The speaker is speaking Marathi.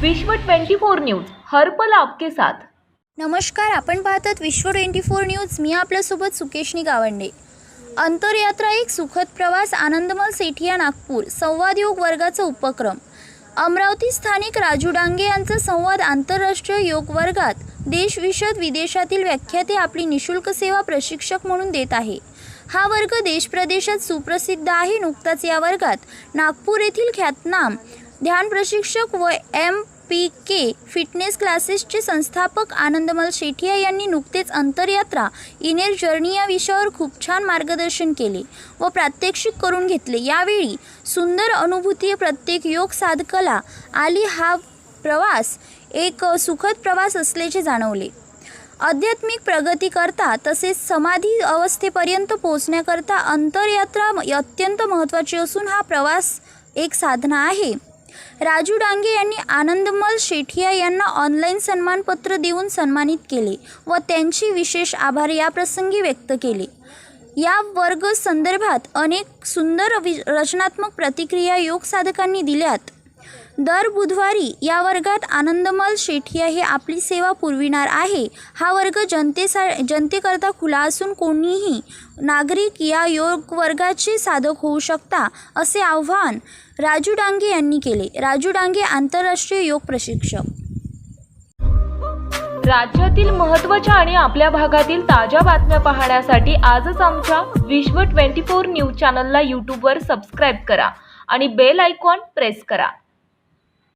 विश्व 24 न्यूज हर्पल आपके साथ. नमस्कार आपण पाहतात विश्व ट्वेंटी फोर न्यूज. मी आपल्यासोबत सुकेशनी गावंडे अंतरयात्रा एक सुखद प्रवास आनंदमल सेठिया नागपूर संवाद योग वर्गाचा उपक्रम. अमरावती स्थानिक राजू डांगे यांचा संवाद आंतरराष्ट्रीय योग वर्गात देशविषद विदेशातील व्याख्याते आपली निशुल्क सेवा प्रशिक्षक म्हणून देत आहे. हा वर्ग देश प्रदेशात सुप्रसिद्ध आहे. नुकताच या वर्गात नागपूर येथील ख्यातनाम ध्यान प्रशिक्षक व एम पी के फिटनेस क्लासेसचे संस्थापक आनंदमल शेठिया यांनी नुकतेच अंतरयात्रा इनेर जर्नी या विषयावर खूप छान मार्गदर्शन केले व प्रात्यक्षिक करून घेतले. यावेळी सुंदर अनुभूती प्रत्येक योग साधकाला आली हा प्रवास एक सुखद प्रवास असल्याचे जाणवले. आध्यात्मिक प्रगती करता तसेच समाधी अवस्थेपर्यंत पोहोचण्याकरता अंतरयात्रा अत्यंत महत्त्वाची असून हा प्रवास एक साधना आहे. राजू डांगे यांनी आनंदमल शेठिया यांना ऑनलाईन सन्मानपत्र देऊन सन्मानित केले व त्यांची विशेष आभार याप्रसंगी व्यक्त केले. या वर्ग संदर्भात अनेक सुंदर वि रचनात्मक प्रतिक्रिया योग साधकांनी दिल्यात. दर बुधवारी या वर्गात आनंदमल शेठिया हे आपली सेवा पुरविणार आहे. हा वर्ग जनतेसा जनतेकरता खुला असून कोणीही नागरिक या योग वर्गाचे साधक होऊ शकता असे आव्हान राजू डांगे यांनी केले. राजू डांगे आंतरराष्ट्रीय योग प्रशिक्षक. राज्यातील महत्त्वाच्या आणि आपल्या भागातील ताज्या बातम्या पाहण्यासाठी आजच आमच्या विश्व 24 न्यूज चॅनलला यूट्यूबवर सबस्क्राईब करा आणि बेल आयकॉन प्रेस करा.